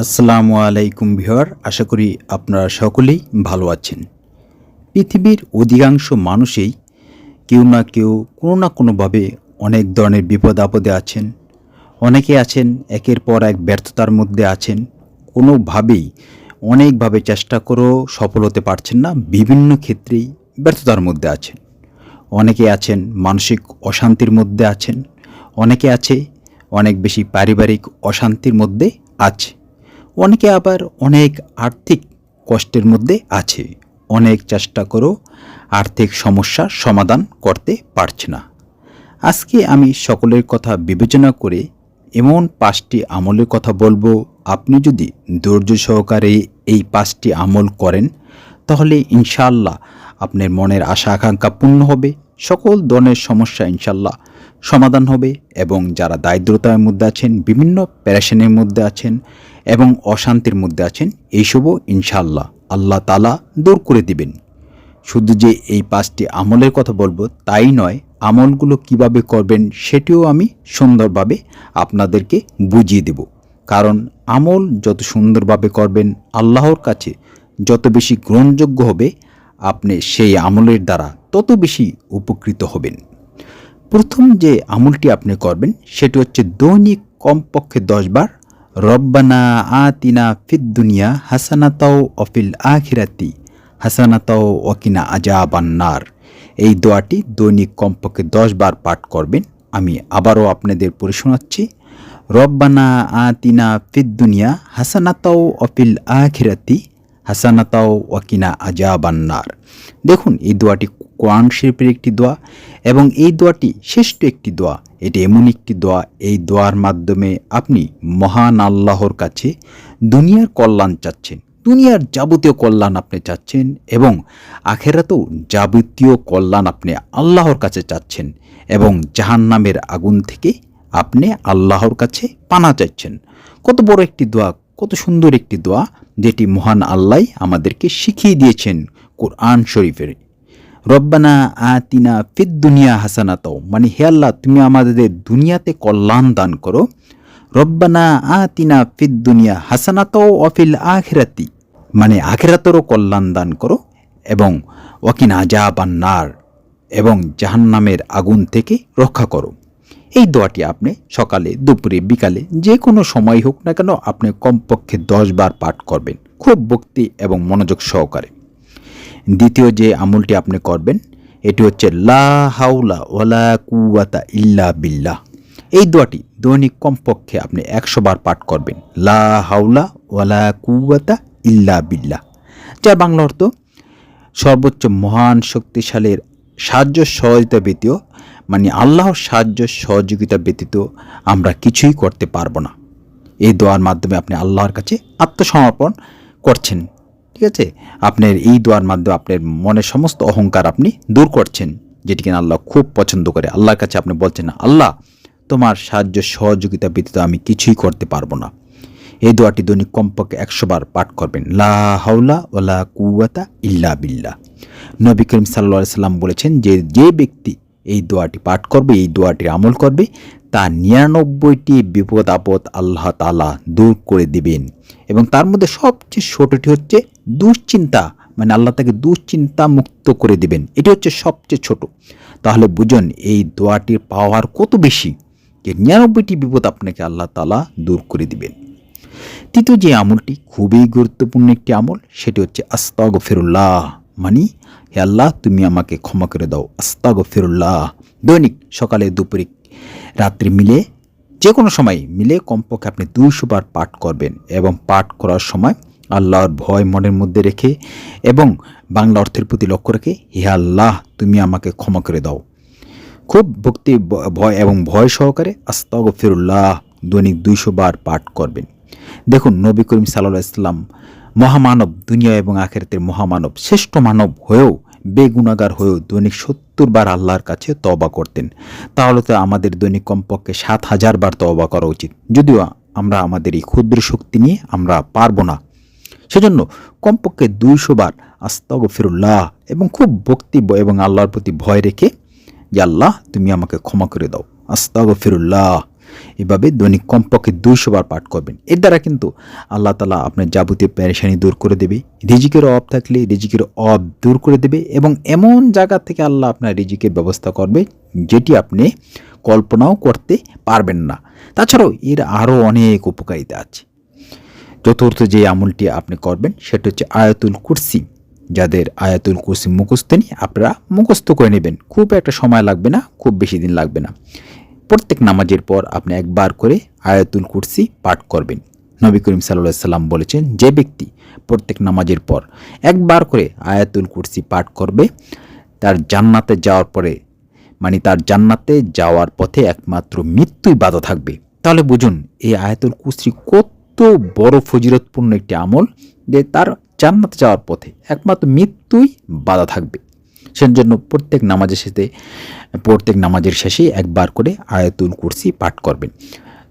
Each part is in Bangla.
আসসালামু আলাইকুম ভিওয়ার আশা করি আপনারা সকলেই ভালো আছেন। পৃথিবীর অধিকাংশ মানুষই কেউ না কেউ কোনো না কোনোভাবে অনেক ধরনের বিপদ আপদে আছেন। অনেকে আছেন, একের পর এক ব্যর্থতার মধ্যে আছেন। কোনোভাবেই অনেকভাবে চেষ্টা করেও সফল হতে পারছেন না, বিভিন্ন ক্ষেত্রেই ব্যর্থতার মধ্যে আছেন। অনেকে আছেন, মানসিক অশান্তির মধ্যে আছেন। অনেকে আছে, অনেক বেশি পারিবারিক অশান্তির মধ্যে আছে। অনেকে আবার অনেক আর্থিক কষ্টের মধ্যে আছে। অনেক চেষ্টা করেও আর্থিক সমস্যার সমাধান করতে পারছে না। আজকে আমি সকলের কথা বিবেচনা করে এমন পাঁচটি আমলের কথা বলব। আপনি যদি ধৈর্য সহকারে এই পাঁচটি আমল করেন, তাহলে ইনশাআল্লাহ আপনার মনের আশা আকাঙ্ক্ষা পূর্ণ হবে। সকল ধরনের সমস্যা ইনশাল্লাহ সমাধান হবে এবং যারা দারিদ্রতার মধ্যে আছেন, বিভিন্ন প্যারেশনের মধ্যে আছেন এবং অশান্তির মধ্যে আছেন এইসবও ইনশাল্লাহ আল্লাহ তালা দূর করে দিবেন। শুধু যে এই পাঁচটি আমলের কথা বলব, তাই নয়, আমলগুলো কীভাবে করবেন সেটিও আমি সুন্দরভাবে আপনাদেরকে বুঝিয়ে দেব। কারণ আমল যত সুন্দরভাবে করবেন আল্লাহর কাছে, যত বেশি গ্রহণযোগ্য হবে, আপনি সেই আমলের দ্বারা তত বেশি উপকৃত হবেন। প্রথম যে আমলটি আপনি করবেন, সেটি হচ্ছে দৈনিক কমপক্ষে দশবার রব্বানা আতিনা ফিদ দুনিয়া হাসানাতাও অফিল আখিরাতি হাসানাতাও অকিনা আজাবান্নার এই দোয়াটি দৈনিক কমপক্ষে দশ বার পাঠ করবেন। আমি আবারও আপনাদের পড়ে শোনাচ্ছি, রব্বানা আতিনা ফিদ দুনিয়া হাসানাতাও অফিল আখিরাতি হাসানাতাও ওয়াকিনা আজাবান্নার দেখুন, এই দোয়াটি কোরআন শরীফের একটি দোয়া এবং এই দোয়াটি শ্রেষ্ঠ একটি দোয়া। এটি এমন একটি দোয়া, এই দোয়ার মাধ্যমে আপনি মহান আল্লাহর কাছে দুনিয়ার কল্যাণ চাচ্ছেন, দুনিয়ার যাবতীয় কল্যাণ আপনি চাচ্ছেন এবং আখেরাতেও যাবতীয় কল্যাণ আপনি আল্লাহর কাছে চাচ্ছেন এবং জাহান্নামের আগুন থেকে আপনি আল্লাহর কাছে পানা চাচ্ছেন কত বড় একটি দোয়া, কত সুন্দর একটি দোয়া যেটি মহান আল্লাহ আমাদেরকে শিখিয়ে দিয়েছেন কোরআন শরীফের। রব্বানা আতিনা ফিদ দুনিয়া হাসানাতাও। মানে হে আল্লাহ, তুমি আমাদের দুনিয়াতে কল্যাণ দান করো। রব্বানা আতিনা ফিদ দুনিয়া হাসানাতাও অফিল আখেরাতি। মানে আখেরাতেরও কল্যাণ দান করো এবং ওয়াকিন আজাবান্নার এবং জাহান্নামের আগুন থেকে রক্ষা করো। এই দোয়াটি আপনি সকালে, দুপুরে, বিকালে যে কোনো সময় হোক না কেন আপনি কমপক্ষে দশ বার পাঠ করবেন। খুব ভক্তি এবং মনোযোগ সহকারে। দ্বিতীয় যে আমলটি আপনি করবেন, এটি হচ্ছে লা হাউলা ওলা কুয়াতা ইল্লা বিল্লাহ। এই দোয়াটি দৈনিক কমপক্ষে আপনি একশো বার পাঠ করবেন, লা হাউলা ওয়ালা কুয়াতা ইল্লা বিল্লাহ। যার বাংলা অর্থ, সর্বোচ্চ মহান শক্তিশালীর সাহায্য সহযোগিতা ব্যতীত মানে আল্লাহর সাহায্য সহযোগিতা ব্যতীত আমরা কিছুই করতে পারব না। এই দোয়ার মাধ্যমে আপনি আল্লাহর কাছে আত্মসমর্পণ করছেন। ঠিক আছে? আপনার এই দোয়ার মাধ্যমে আপনার মনের সমস্ত অহংকার আপনি দূর করছেন যেটি কিনা আল্লাহ খুব পছন্দ করে। আল্লাহর কাছে আপনি বলছেন, আল্লাহ, তোমার সাহায্য সহযোগিতা ব্যতীত আমি কিছুই করতে পারব না। এই দোয়াটি দৈনিক কমপক্ষে একশো বার পাঠ করবেন। লা হাউলা ওলা কুয়াতা ইল্লা বিল্লা নবী করিম সাল্লা সাল্লাম বলেছেন যে যে ব্যক্তি এই দোয়াটি পাঠ করবে, এই দোয়াটির আমল করবে তা নিরানব্বইটি বিপদ আপদ আল্লাহ তালা দূর করে দিবেন। এবং তার মধ্যে সবচেয়ে ছোটটি হচ্ছে দুশ্চিন্তা মানে আল্লাহ তাকে দুশ্চিন্তা মুক্ত করে দিবেন। এটি হচ্ছে সবচেয়ে ছোট। তাহলে বুঝুন, এই দোয়াটির পাওয়ার কত বেশি? যে নিরানব্বইটি বিপদ আপনাকে আল্লাহ তালা দূর করে দিবেন। তৃতীয় যে আমলটি, খুবই গুরুত্বপূর্ণ একটি আমল, সেটি হচ্ছে আস্তাগ ফেরুল্লাহ মানে হে আল্লাহ, তুমি আমাকে ক্ষমা করে দাও। আস্তাগ ফেরুল্লাহ দৈনিক, সকালে, দুপুরে, রাত্রি মিলে যে কোনো সময় মিলে কমপক্ষে আপনি দুইশো বার পাঠ করবেন এবং পাঠ করার সময় আল্লাহর ভয় মনের মধ্যে রেখে এবং বাংলা অর্থের প্রতি লক্ষ্য রেখে, হে আল্লাহ, তুমি আমাকে ক্ষমা করে দাও। খুব ভক্তি, ভয় এবং ভয় সহকারে আস্তাগ ফিরুল্লাহ দৈনিক দুইশো বার পাঠ করবেন। দেখুন, নবী করিম সাল্লাহ ইসলাম মহামানব, দুনিয়া এবং আখেরাতের মহামানব, শ্রেষ্ঠ মানব হয়েও, বেগুনাগার হয়েও দৈনিক সত্তর বার আল্লাহর কাছে তবা করতেন। তাহলে তো আমাদের দৈনিক কমপক্ষে সাত হাজার বার তবা করা উচিত। যদিও আমরা আমাদের এই ক্ষুদ্র শক্তি নিয়ে আমরা পারব না সেজন্য কমপক্ষে দুইশো বার আস্তাগ ফিরুল্লাহ এবং খুব ভক্তি এবং আল্লাহর প্রতি ভয় রেখে, যে আল্লাহ, তুমি আমাকে ক্ষমা করে দাও। আস্তাগ ফিরুল্লাহ এভাবে দৈনিক কমপক্ষে দুইশো বার পাঠ করবেন। এর দ্বারা কিন্তু আল্লাহ তালা আপনার যাবতীয় প্যারেশানি দূর করে দেবে, রিজিকের অভাব থাকলে রিজিকের অভাব দূর করে দেবে এবং এমন জায়গা থেকে আল্লাহ আপনার রিজিকের ব্যবস্থা করবে যেটি আপনি কল্পনাও করতে পারবেন না। তাছাড়াও এর আরও অনেক উপকারিতা আছে। চতুর্থ যে আমলটি আপনি করবেন, সেটা হচ্ছে আয়াতুল কুরসি। যাদের আয়াতুল কুরসি মুখস্থ নেই, আপনারা মুখস্থ করে নেবেন। খুব একটা সময় লাগবে না, খুব বেশি দিন লাগবে না। প্রত্যেক নামাজের পর আপনি একবার করে আয়াতুল কুরসি পাঠ করবেন। নবী করিম সাল্লাহ সাল্লাম বলেছেন, যে ব্যক্তি প্রত্যেক নামাজের পর একবার করে আয়াতুল কুরসি পাঠ করবে, তার জান্নাতে যাওয়ার পরে মানে তার জান্নাতে যাওয়ার পথে একমাত্র মৃত্যুই বাধা থাকবে। তাহলে বুঝুন, এই আয়াতুল কুরসি কত বড় ফজিরতপূর্ণ একটি আমল যে তার জান্নাতে যাওয়ার পথে একমাত্র মৃত্যুই বাধা থাকবে। সেজন্য প্রত্যেক নামাজের সাথে প্রত্যেক নামাজের শেষে একবার করে আয়াতুল কুরসি পাঠ করবেন।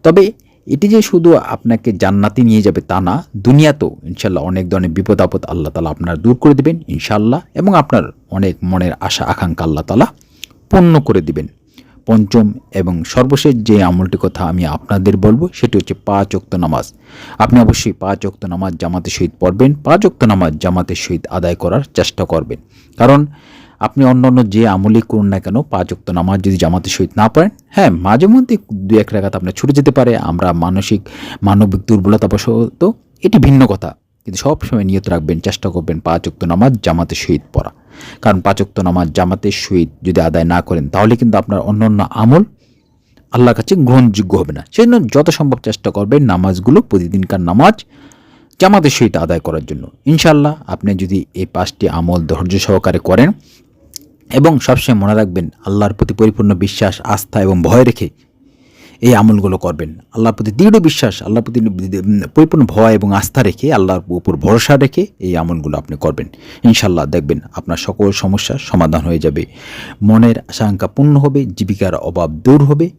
তবে এটি যে শুধু আপনাকে জান্নাতে নিয়ে যাবে তা না, দুনিয়াতেও ইনশাল্লাহ অনেক ধরনের বিপদ আপদ আল্লাহ তালা আপনার দূর করে দেবেন ইনশাল্লাহ এবং আপনার অনেক মনের আশা, আকাঙ্ক্ষা আল্লাহ তালা পূর্ণ করে দিবেন। পঞ্চম এবং সর্বশেষ যে আমলটি কথা আমি আপনাদের বলব, সেটি হচ্ছে পাঁচ অক্ত নামাজ। আপনি অবশ্যই পাঁচ অক্ত নামাজ জামাতের সহিত পড়বেন, পাঁচ অক্ত নামাজ জামাতের সহিত আদায় করার চেষ্টা করবেন। কারণ আপনি অন্য অন্য যে আমলই করুন না কেন, পাঁচ অক্ত নামাজ যদি জামাতের সহিত না পড়েন হ্যাঁ মাঝে মধ্যে দু এক রাখাত আপনার ছুটে যেতে পারে, আমরা মানসিক, মানবিক দুর্বলতা বশত এটি ভিন্ন কথা। কিন্তু সবসময় নিয়ত রাখবেন, চেষ্টা করবেন পাঁচ অক্ত নামাজ জামাতের সহিত পড়া। কারণ পাঁচ অক্ত নামাজ জামাতের সহিত যদি আদায় না করেন, তাহলে কিন্তু আপনার অন্য অন্য আমল আল্লাহর কাছে গ্রহণযোগ্য হবে না। সেই জন্য যত সম্ভব চেষ্টা করবেন নামাজগুলো প্রতিদিনকার নামাজ জামাতের সহিত আদায় করার জন্য। ইনশাল্লাহ আপনি যদি এই পাঁচটি আমল ধৈর্য সহকারে করেন এবং সবসময় মনে রাখবেন, আল্লাহর প্রতি পরিপূর্ণ বিশ্বাস, আস্থা এবং ভয় রেখে এই আমলগুলো করবেন। আল্লাহর প্রতি দৃঢ় বিশ্বাস, আল্লাহর প্রতি পরিপূর্ণ ভয় এবং আস্থা রেখে আল্লাহর উপর ভরসা রেখে এই আমলগুলো আপনি করবেন। ইনশাল্লাহ দেখবেন আপনার সকল সমস্যার সমাধান হয়ে যাবে। মনের আশঙ্কা পূর্ণ হবে, জীবিকার অভাব দূর হবে,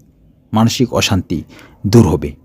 মানসিক অশান্তি দূর হবে।